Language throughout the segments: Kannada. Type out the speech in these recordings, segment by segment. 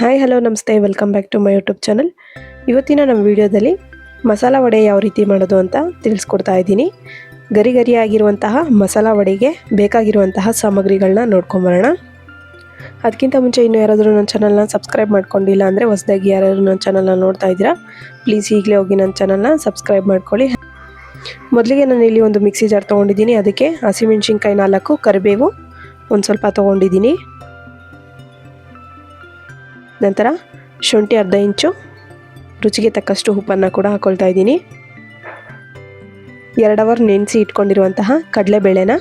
ಹಾಯ್ ಹಲೋ ನಮಸ್ತೆ. Welcome back to my YouTube channel ಇವತ್ತಿನ ನಮ್ಮ ವಿಡಿಯೋದಲ್ಲಿ ಮಸಾಲ ವಡೆ ಯಾವ ರೀತಿ ಮಾಡೋದು ಅಂತ ತಿಳಿಸ್ಕೊಡ್ತಾ ಇದ್ದೀನಿ. ಗರಿ ಗರಿಯಾಗಿರುವಂತಹ ಮಸಾಲ ವಡೆಗೆ ಬೇಕಾಗಿರುವಂತಹ ಸಾಮಗ್ರಿಗಳನ್ನ ನೋಡ್ಕೊಂಬರೋಣ ಅದಕ್ಕಿಂತ ಮುಂಚೆ ಇನ್ನೂ ಯಾರಾದರೂ ನನ್ನ ಚಾನಲ್ನ ಸಬ್ಸ್ಕ್ರೈಬ್ ಮಾಡ್ಕೊಂಡಿಲ್ಲ ಅಂದರೆ ಹೊಸದಾಗಿ ಯಾರಾದರೂ ನನ್ನ ಚಾನಲ್ನ ನೋಡ್ತಾ ಇದ್ದೀರಾ ಪ್ಲೀಸ್ ಈಗಲೇ ಹೋಗಿ ನನ್ನ ಚಾನಲ್ನ ಸಬ್ಸ್ಕ್ರೈಬ್ ಮಾಡ್ಕೊಳ್ಳಿ. ಮೊದಲಿಗೆ ನಾನು ಇಲ್ಲಿ ಒಂದು ಮಿಕ್ಸಿ ಜಾರ್ ತೊಗೊಂಡಿದ್ದೀನಿ. ಅದಕ್ಕೆ ಹಸಿಮೆಣ್ಸಿನ್ಕಾಯಿ ನಾಲ್ಕು, ಕರಿಬೇವು ಒಂದು ಸ್ವಲ್ಪ ತೊಗೊಂಡಿದ್ದೀನಿ. ನಂತರ ಶುಂಠಿ ಅರ್ಧ ಇಂಚು, ರುಚಿಗೆ ತಕ್ಕಷ್ಟು ಉಪ್ಪನ್ನು ಕೂಡ ಹಾಕ್ಕೊಳ್ತಾ ಇದ್ದೀನಿ. ಎರಡು ಅವರ್ ನೆನೆಸಿ ಇಟ್ಕೊಂಡಿರುವಂತಹ ಕಡಲೆಬೇಳೆನ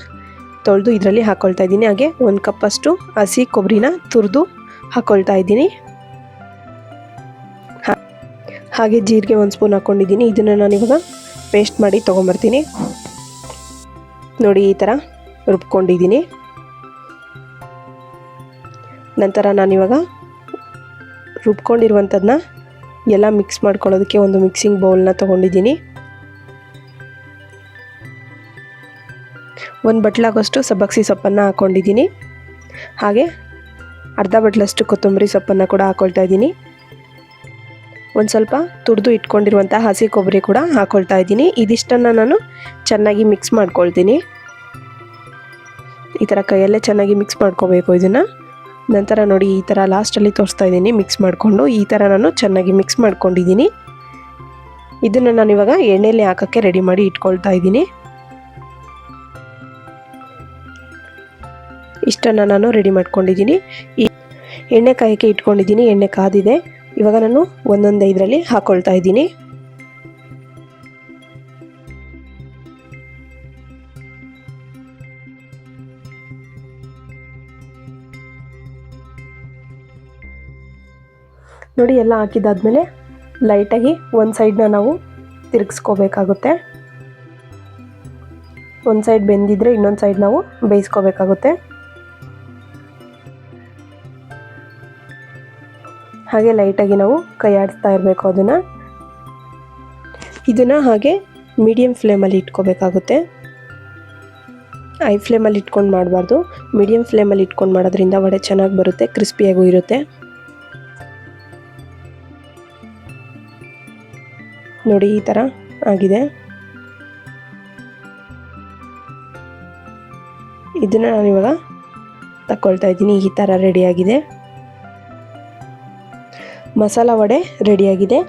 ತೊಳೆದು ಇದರಲ್ಲಿ ಹಾಕ್ಕೊಳ್ತಾ ಇದ್ದೀನಿ. ಹಾಗೆ ಒಂದು ಕಪ್ಪಷ್ಟು ಹಸಿ ಕೊಬ್ಬರಿನ ತುರಿದು ಹಾಕ್ಕೊಳ್ತಾ ಇದ್ದೀನಿ. ಹಾಗೆ ಜೀರಿಗೆ ಒಂದು ಸ್ಪೂನ್ ಹಾಕ್ಕೊಂಡಿದ್ದೀನಿ ಇದನ್ನು ನಾನು ಇವಾಗ ಪೇಸ್ಟ್ ಮಾಡಿ ತೊಗೊಂಬರ್ತೀನಿ. ನೋಡಿ ಈ ಥರ ರುಬ್ಕೊಂಡಿದ್ದೀನಿ. ನಂತರ ನಾನಿವಾಗ ರುಬ್ಕೊಂಡಿರುವಂಥದ್ದನ್ನ ಎಲ್ಲ ಮಿಕ್ಸ್ ಮಾಡ್ಕೊಳ್ಳೋದಕ್ಕೆ ಒಂದು ಮಿಕ್ಸಿಂಗ್ ಬೌಲ್ನ ತೊಗೊಂಡಿದ್ದೀನಿ. ಒಂದು ಬಟ್ಲಾಗೋಷ್ಟು ಸಬ್ಬಕ್ಸಿ ಸೊಪ್ಪನ್ನು ಹಾಕ್ಕೊಂಡಿದ್ದೀನಿ. ಹಾಗೆ ಅರ್ಧ ಬಟ್ಲಷ್ಟು ಕೊತ್ತಂಬರಿ ಸೊಪ್ಪನ್ನು ಕೂಡ ಹಾಕ್ಕೊಳ್ತಾ ಇದ್ದೀನಿ. ಒಂದು ಸ್ವಲ್ಪ ತುರಿದು ಇಟ್ಕೊಂಡಿರುವಂಥ ಹಸಿ ಕೊಬ್ಬರಿ ಕೂಡ ಹಾಕ್ಕೊಳ್ತಾ ಇದ್ದೀನಿ. ಇದಿಷ್ಟನ್ನು ನಾನು ಚೆನ್ನಾಗಿ ಮಿಕ್ಸ್ ಮಾಡ್ಕೊಳ್ತೀನಿ. ಈ ಥರ ಕೈಯಲ್ಲೇ ಚೆನ್ನಾಗಿ ಮಿಕ್ಸ್ ಮಾಡ್ಕೋಬೇಕು ಇದನ್ನು. ನಂತರ ನೋಡಿ ಈ ಥರ ಲಾಸ್ಟಲ್ಲಿ ತೋರಿಸ್ತಾ ಇದ್ದೀನಿ ಮಿಕ್ಸ್ ಮಾಡಿಕೊಂಡು. ಈ ಥರ ನಾನು ಚೆನ್ನಾಗಿ ಮಿಕ್ಸ್ ಮಾಡ್ಕೊಂಡಿದ್ದೀನಿ. ಇದನ್ನು ನಾನು ಇವಾಗ ಎಣ್ಣೆಯಲ್ಲಿ ಹಾಕೋಕ್ಕೆ ರೆಡಿ ಮಾಡಿ ಇಟ್ಕೊಳ್ತಾ ಇದ್ದೀನಿ. ಇಷ್ಟನ್ನು ನಾನು ರೆಡಿ ಮಾಡ್ಕೊಂಡಿದ್ದೀನಿ. ಈ ಎಣ್ಣೆ ಕಾಯಕ್ಕೆ ಇಟ್ಕೊಂಡಿದ್ದೀನಿ, ಎಣ್ಣೆ ಕಾದಿದೆ. ಇವಾಗ ನಾನು ಒಂದೊಂದು ಇದರಲ್ಲಿ ಹಾಕ್ಕೊಳ್ತಾ ಇದ್ದೀನಿ. ನೋಡಿ, ಎಲ್ಲ ಹಾಕಿದಾದ್ಮೇಲೆ ಲೈಟಾಗಿ ಒಂದು ಸೈಡನ್ನ ನಾವು ತಿರುಗಿಸ್ಕೋಬೇಕಾಗುತ್ತೆ. ಒಂದು ಸೈಡ್ ಬೆಂದಿದ್ರೆ ಇನ್ನೊಂದು ಸೈಡ್ ನಾವು ಬೇಯಿಸ್ಕೋಬೇಕಾಗುತ್ತೆ. ಹಾಗೆ ಲೈಟಾಗಿ ನಾವು ಕೈ ಆಡಿಸ್ತಾ ಇರಬೇಕು ಅದನ್ನು. ಇದನ್ನು ಹಾಗೆ ಮೀಡಿಯಮ್ ಫ್ಲೇಮಲ್ಲಿ ಇಟ್ಕೋಬೇಕಾಗುತ್ತೆ. ಐ ಫ್ಲೇಮಲ್ಲಿ ಇಟ್ಕೊಂಡು ಮಾಡಬಾರ್ದು. ಮೀಡಿಯಮ್ ಫ್ಲೇಮಲ್ಲಿ ಇಟ್ಕೊಂಡು ಮಾಡೋದ್ರಿಂದ ವಡೆ ಚೆನ್ನಾಗಿ ಬರುತ್ತೆ ಕ್ರಿಸ್ಪಿಯಾಗೂ ಇರುತ್ತೆ. ನೋಡಿ ಈ ಥರ ಆಗಿದೆ. ಇದನ್ನು ನಾನಿವಾಗ ತಗೊಳ್ತಾ ಇದ್ದೀನಿ. ಈ ಥರ ರೆಡಿಯಾಗಿದೆ ಮಸಾಲ ವಡೆ ರೆಡಿಯಾಗಿದೆ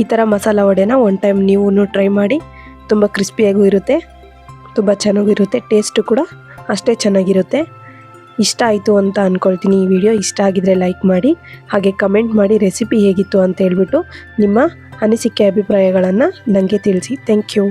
ಈ ಥರ ಮಸಾಲ ವಡೆನ ಒನ್ ಟೈಮ್ ನೀವು ಟ್ರೈ ಮಾಡಿ ತುಂಬ ಕ್ರಿಸ್ಪಿಯಾಗೂ ಇರುತ್ತೆ. ತುಂಬ ಚೆನ್ನಾಗಿರುತ್ತೆ ಟೇಸ್ಟು ಕೂಡ ಅಷ್ಟೇ ಚೆನ್ನಾಗಿರುತ್ತೆ. ಇಷ್ಟ ಆಯಿತು ಅಂತ ಅಂದ್ಕೊಳ್ತೀನಿ ಈ ವಿಡಿಯೋ ಇಷ್ಟ ಆಗಿದರೆ ಲೈಕ್ ಮಾಡಿ, ಹಾಗೆ ಕಮೆಂಟ್ ಮಾಡಿ ರೆಸಿಪಿ ಹೇಗಿತ್ತು ಅಂತ ಹೇಳ್ಬಿಟ್ಟು ನಿಮ್ಮ ಅನಿಸಿಕೆ ಅಭಿಪ್ರಾಯಗಳನ್ನು ನನಗೆ ತಿಳಿಸಿ. Thank you